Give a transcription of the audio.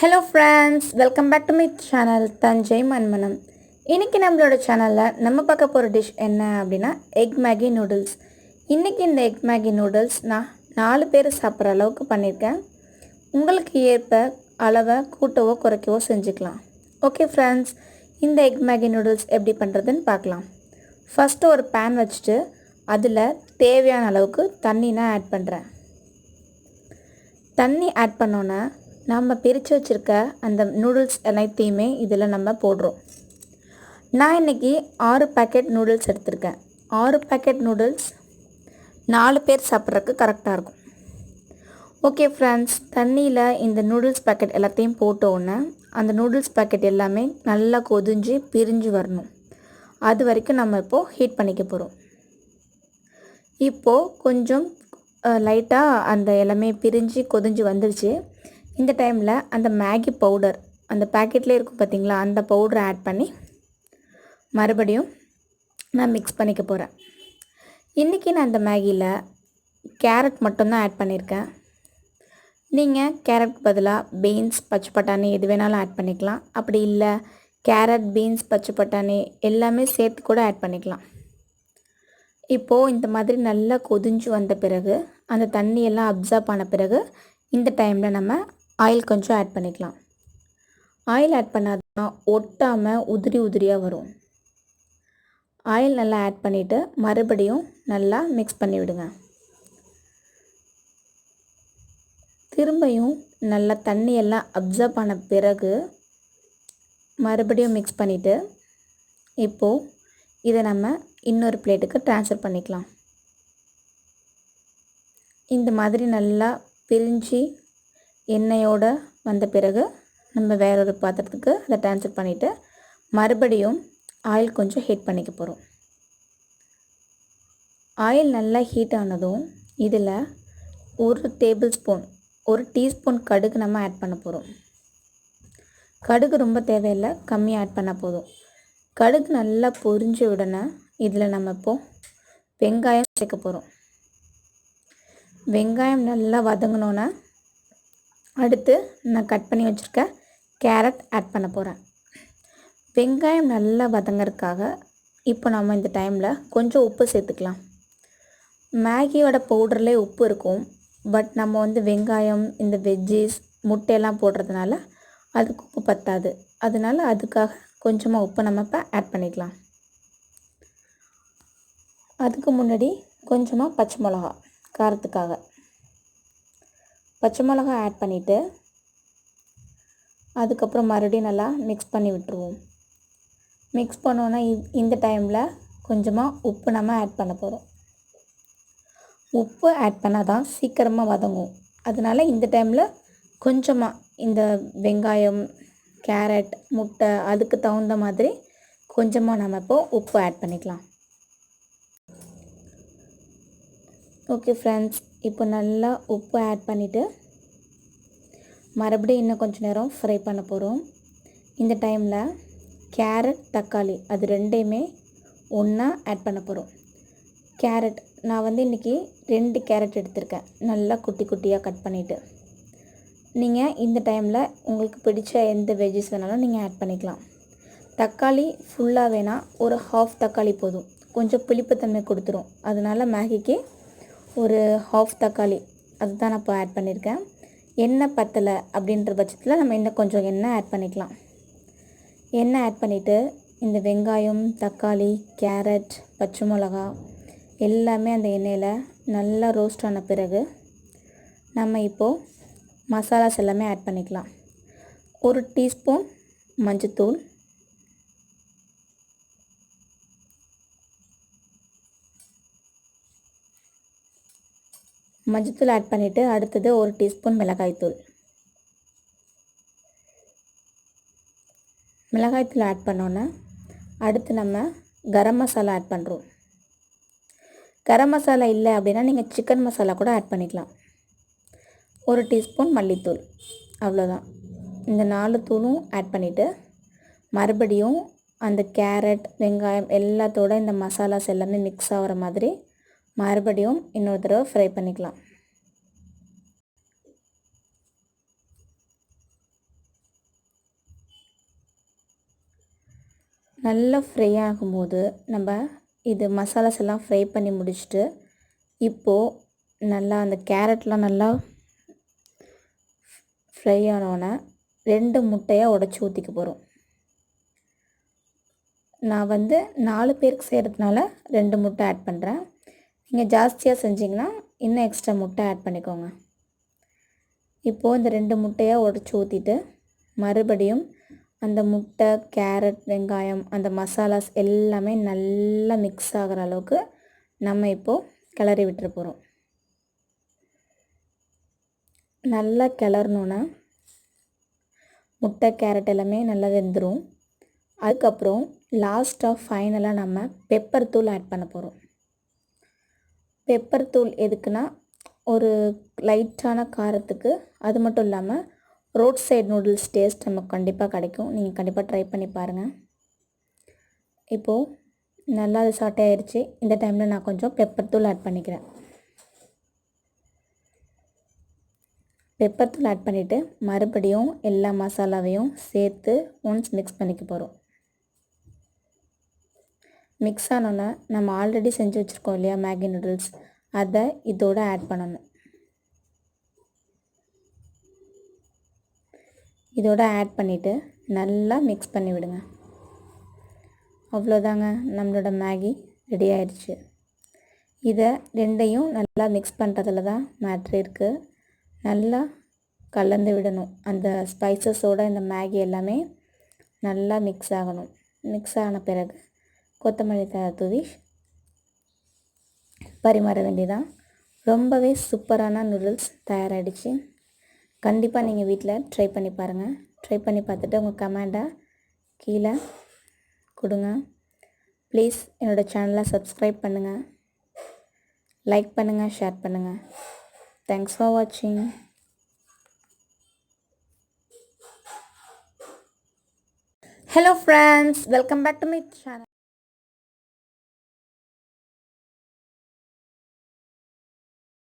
Hello friends welcome back to my channel Thanjai மண்மனம் இன்றைக்கி நம்மளோட சேனலில் நம்ம பார்க்க போகிற டிஷ் என்ன அப்படின்னா எக் மேகி நூடுல்ஸ் இன்றைக்கி இந்த எக் மேகி நூடுல்ஸ் நான் நாலு பேர் சாப்பிட்ற அளவுக்கு பண்ணியிருக்கேன். உங்களுக்கு ஏற்ப அளவை கூட்டவோ குறைக்கவோ செஞ்சுக்கலாம். ஓகே ஃப்ரெண்ட்ஸ் இந்த எக் மேகி நூடுல்ஸ் எப்படி பண்ணுறதுன்னு பார்க்கலாம். ஃபஸ்ட்டு ஒரு பேன் வச்சுட்டு அதில் தேவையான அளவுக்கு தண்ணி நான் ஆட் பண்ணுறேன் தண்ணி ஆட் பண்ணோன்னே நம்ம பிரித்து வச்சுருக்க அந்த நூடுல்ஸ் அனைத்தையுமே இதில் நம்ம போடுறோம். நான் இன்றைக்கி ஆறு பேக்கெட் நூடுல்ஸ் எடுத்திருக்கேன். ஆறு பேக்கெட் நூடுல்ஸ் நாலு பேர் சாப்பிட்றதுக்கு கரெக்டாக இருக்கும். ஓகே ஃப்ரெண்ட்ஸ் தண்ணியில் இந்த நூடுல்ஸ் பேக்கெட் எல்லாத்தையும் போட்டோன்னே அந்த நூடுல்ஸ் பேக்கெட் எல்லாமே நல்லா கொதிஞ்சு பிரிஞ்சு வரணும். அது வரைக்கும் நம்ம இப்போது ஹீட் பண்ணிக்க போகிறோம் இப்போது கொஞ்சம் லைட்டாக அந்த எல்லாமே பிரிஞ்சு கொதிஞ்சு வந்துடுச்சு இந்த டைமில் அந்த மேகி பவுடர் அந்த பேக்கெட்லேயே இருக்கும் பார்த்தீங்களா அந்த பவுடரை ஆட் பண்ணி மறுபடியும் நான் மிக்ஸ் பண்ணிக்க போகிறேன் இன்றைக்கி நான் அந்த மேகியில் கேரட் மட்டும்தான் ஆட் பண்ணியிருக்கேன் நீங்கள் கேரட் பதிலாக பீன்ஸ் பச்சை பட்டாணி எது வேணாலும் ஆட் பண்ணிக்கலாம். அப்படி இல்லை கேரட் பீன்ஸ் பச்சை பட்டாணி எல்லாமே சேர்த்து கூட ஆட் பண்ணிக்கலாம். இப்போது இந்த மாதிரி நல்லா கொதிஞ்சு வந்த பிறகு அந்த தண்ணியெல்லாம் அப்சர்வ் ஆன பிறகு இந்த டைமில் நம்ம ஆயில் கொஞ்சம் ஆட் பண்ணிக்கலாம். ஆயில் ஆட் பண்ணாதான் ஒட்டாமல் உதிரி உதிரியாக வரும். ஆயில் நல்லா ஆட் பண்ணிவிட்டு மறுபடியும் நல்லா மிக்ஸ் பண்ணி விடுங்க திரும்பியும் நல்லா தண்ணியெல்லாம் அப்சர்வ் பண்ண பிறகு மறுபடியும் மிக்ஸ் பண்ணிவிட்டு இப்போது இதை நம்ம இன்னொரு பிளேட்டுக்கு ட்ரான்ஸ்ஃபர் பண்ணிக்கலாம். இந்த மாதிரி நல்லா பிரிஞ்சு எண்ணெயோடு வந்த பிறகு நம்ம வேறொரு பாத்திரத்துக்கு அதை ட்ரான்ஸ்ஃபர் பண்ணிவிட்டு மறுபடியும் ஆயில் கொஞ்சம் ஹீட் பண்ணிக்க போகிறோம் ஆயில் நல்லா ஹீட் ஆனதும் இதில் ஒரு டேபிள் ஸ்பூன் ஒரு டீஸ்பூன் கடுகு நம்ம ஆட் பண்ண போகிறோம் கடுகு ரொம்ப தேவையில்லை கம்மியாக ஆட் பண்ணால் போதும். கடுகு நல்லா பொரிஞ்ச உடனே இதில் நம்ம இப்போது வெங்காயம் சேர்க்க போகிறோம் வெங்காயம் நல்லா வதங்கினோன்னே அடுத்து நான் கட் பண்ணி வச்சுருக்க கேரட் ஆட் பண்ண போகிறேன். வெங்காயம் நல்லா வதங்கிறதுக்காக இப்போ நம்ம இந்த டைமில் கொஞ்சம் உப்பு சேர்த்துக்கலாம். மேகியோட பவுடர்லேயே உப்பு இருக்கும். பட் நம்ம வந்து வெங்காயம் இந்த வெஜ்ஜீஸ் முட்டையெல்லாம் போடுறதுனால அதுக்கு உப்பு பத்தாது. அதனால அதுக்காக கொஞ்சமாக உப்பு நம்ம இப்போ ஆட் பண்ணிக்கலாம். அதுக்கு முன்னாடி கொஞ்சமாக பச்சை மிளகா காரத்துக்காக. பச்சை மிளகா ஆட் பண்ணிவிட்டு அதுக்கப்புறம் மறுபடியும் நல்லா மிக்ஸ் பண்ணி விட்டுருவோம். மிக்ஸ் பண்ணோன்னா இந்த டைமில் கொஞ்சமாக உப்பு நம்ம ஆட் பண்ண போகிறோம் உப்பு ஆட் பண்ணால் தான் சீக்கிரமாக வதங்கும். அதனால் இந்த டைமில் கொஞ்சமாக இந்த வெங்காயம் கேரட் முட்டை அதுக்கு தகுந்த மாதிரி கொஞ்சமாக நம்ம இப்போ உப்பு ஆட் பண்ணிக்கலாம். ஓகே ஃப்ரெண்ட்ஸ் இப்போ நல்லா உப்பு ஆட் பண்ணிவிட்டு மறுபடியும் இன்னும் கொஞ்சம் நேரம் ஃப்ரை பண்ண போகிறோம் இந்த டைமில் கேரட் தக்காளி அது ரெண்டையுமே ஒன்றா ஆட் பண்ண போகிறோம் கேரட் நான் வந்து இன்றைக்கி ரெண்டு கேரட் எடுத்திருக்கேன். நல்லா குட்டி குட்டியாக கட் பண்ணிவிட்டு நீங்கள் இந்த டைமில் உங்களுக்கு பிடிச்ச எந்த வெஜ்ஜஸ் வேணாலும் நீங்கள் ஆட் பண்ணிக்கலாம். தக்காளி ஃபுல்லாக வேணால் ஒரு ஹாஃப் தக்காளி போதும். கொஞ்சம் புளிப்புத்தன்மை கொடுத்துரும். அதனால் மேகிக்கு ஒரு ஹாஃப் தக்காளி. அதுதான் நான் இப்போ ஆட் பண்ணியிருக்கேன் எண்ணெய் பத்தலை அப்படின்ற பட்சத்தில் நம்ம இன்னும் கொஞ்சம் எண்ணெய் ஆட் பண்ணிக்கலாம். எண்ணெய் ஆட் பண்ணிவிட்டு இந்த வெங்காயம் தக்காளி கேரட் பச்சை மிளகா எல்லாமே அந்த எண்ணெயில் நல்லா ரோஸ்ட் ஆன பிறகு நம்ம இப்போது மசாலாஸ் எல்லாமே ஆட் பண்ணிக்கலாம். ஒரு டீஸ்பூன் மஞ்சத்தூள் மஞ்சத்தூள் ஆட் பண்ணிவிட்டு அடுத்தது ஒரு டீஸ்பூன் மிளகாய்த்தூள் மிளகாய்த்தூள் ஆட் பண்ணோன்னே அடுத்து நம்ம கரம் மசாலா ஆட் பண்ணுறோம் கரம் மசாலா இல்லை அப்படின்னா நீங்கள் சிக்கன் மசாலா கூட ஆட் பண்ணிக்கலாம். ஒரு டீஸ்பூன் மல்லித்தூள் அவ்வளோதான் இந்த நாலு தூளும் ஆட் பண்ணிவிட்டு மறுபடியும் அந்த கேரட் வெங்காயம் எல்லாத்தோட இந்த மசாலாஸ் எல்லாமே மிக்ஸ் ஆகிற மாதிரி மறுபடியும் இன்னொரு தடவை ஃப்ரை பண்ணிக்கலாம். நல்லா ஃப்ரை ஆகும்போது நம்ம இது மசாலாஸ் எல்லாம் ஃப்ரை பண்ணி முடிச்சுட்டு இப்போது நல்லா அந்த கேரட்லாம் நல்லா ஃப்ரை ஆனோடனே ரெண்டு முட்டையாக உடச்சி ஊற்றிக்க போகிறோம் நான் வந்து நாலு பேருக்கு செய்கிறதுனால ரெண்டு முட்டை ஆட் பண்ணுறேன் நீங்கள் ஜாஸ்தியாக செஞ்சிங்கன்னா இன்னும் எக்ஸ்ட்ரா முட்டை ஆட் பண்ணிக்கோங்க. இப்போது இந்த ரெண்டு முட்டையாக உடச்சி ஊற்றிட்டு மறுபடியும் அந்த முட்டை கேரட் வெங்காயம் அந்த மசாலாஸ் எல்லாமே நல்லா மிக்ஸ் ஆகிற அளவுக்கு நம்ம இப்போது கிளறி விட்டுற போகிறோம் நல்லா கிளறணுன்னா முட்டை கேரட் எல்லாமே நல்லா வெந்துடும் அதுக்கப்புறம் லாஸ்ட்டாக ஃபைனலாக நம்ம பெப்பர் தூள் ஆட் பண்ண போகிறோம் பெப்பர் தூள் எதுக்குன்னா ஒரு லைட்டான காரத்துக்கு அது மட்டும் இல்லாமல் ரோட் சைடு நூடுல்ஸ் டேஸ்ட் நமக்கு கண்டிப்பாக கிடைக்கும். நீங்கள் கண்டிப்பாக ட்ரை பண்ணி பாருங்கள் இப்போது நல்லா அது சாட்டை ஆயிடுச்சு இந்த டைமில் நான் கொஞ்சம் பெப்பர் தூள் ஆட் பண்ணிக்கிறேன். பெப்பர் தூள் ஆட் பண்ணிவிட்டு மறுபடியும் எல்லா மசாலாவையும் சேர்த்து ஒன்ஸ் மிக்ஸ் பண்ணிக்க போகிறோம் மிக்ஸ் ஆனோன்னே நம்ம ஆல்ரெடி செஞ்சு வச்சுருக்கோம் இல்லையா மேகி நூடுல்ஸ் அதை இதோட ஆட் பண்ணணும். இதோட ஆட் பண்ணிவிட்டு நல்லா மிக்ஸ் பண்ணி விடுங்க. அவ்வளோதாங்க நம்மளோட மேகி ரெடி ஆயிடுச்சு. இதை ரெண்டையும் நல்லா மிக்ஸ் பண்ணுறதுல தான் மேட்ரு இருக்குது நல்லா கலந்து விடணும். அந்த ஸ்பைசஸோடு இந்த மேகி எல்லாமே நல்லா மிக்ஸ் ஆகணும். மிக்ஸ் ஆன பிறகு கொத்தமல்லி தழை தூவி பரிமாற வேண்டியதான் ரொம்பவே சூப்பரான நூடுல்ஸ் தயாராகிடுச்சு கண்டிப்பாக நீங்கள் வீட்டில் ட்ரை பண்ணி பாருங்கள் ட்ரை பண்ணி பார்த்துட்டு உங்கள் கமெண்டாக கீழே கொடுங்க. ப்ளீஸ் என்னோடய சேனலை சப்ஸ்கிரைப் பண்ணுங்கள் லைக் பண்ணுங்கள் ஷேர் பண்ணுங்கள் தேங்க்ஸ் ஃபார் வாட்சிங் hello friends welcome back to my channel